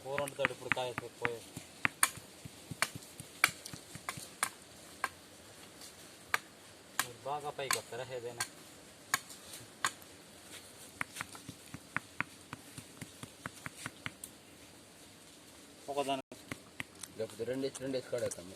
కూర వండుతాడు ఇప్పుడు కాయ పోయే. మీరు బాగా పైకి వస్తారా ఏదైనా? ఒకదాని లేకపోతే రెండేసి రెండేసి కాడేస్తాము.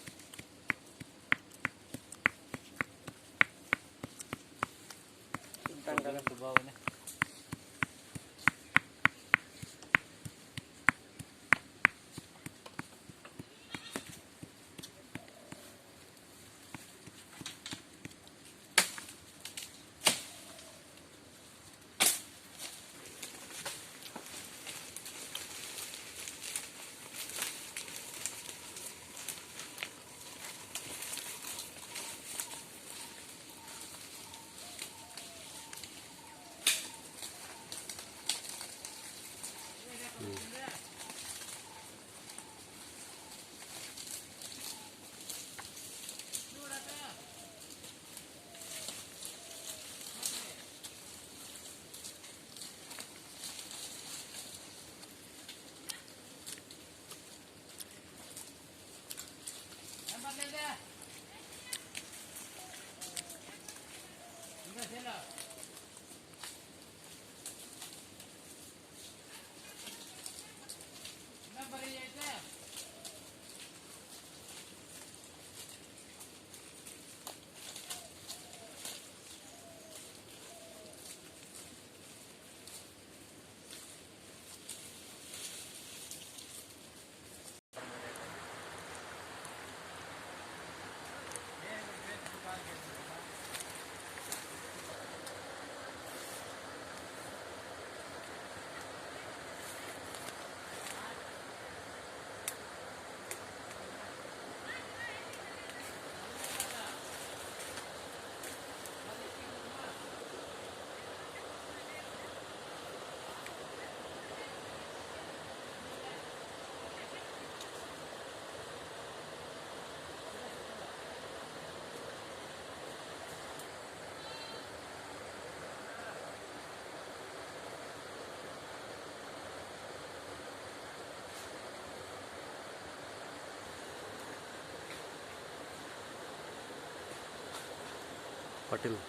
పట్టింది.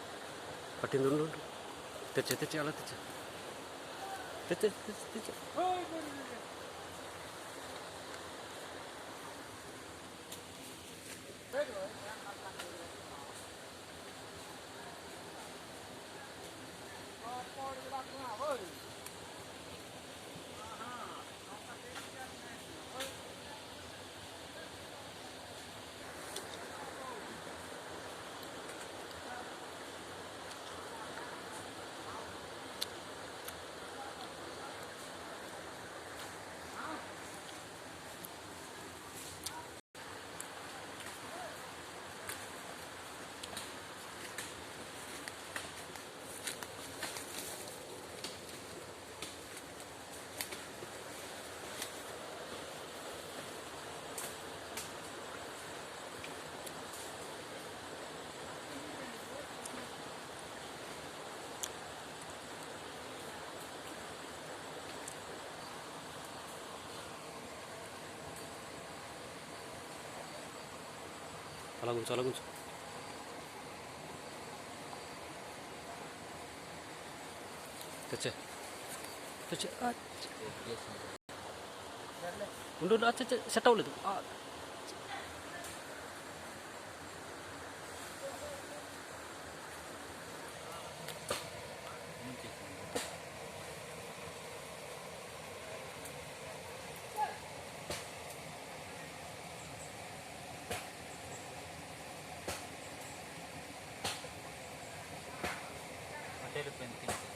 పట్టింది ఉండు తెచ్చే తెచ్చే అలా తెచ్చే. తెచ్చే తెచ్చే తెచ్చే. అలా కూర్చో అలా కూర్చో తెచ్చే తెచ్చే ఆ, ఉండు ఉండు, ఆ, తెచ్చే సెట్ అవ్వలేదు ఆ, development team.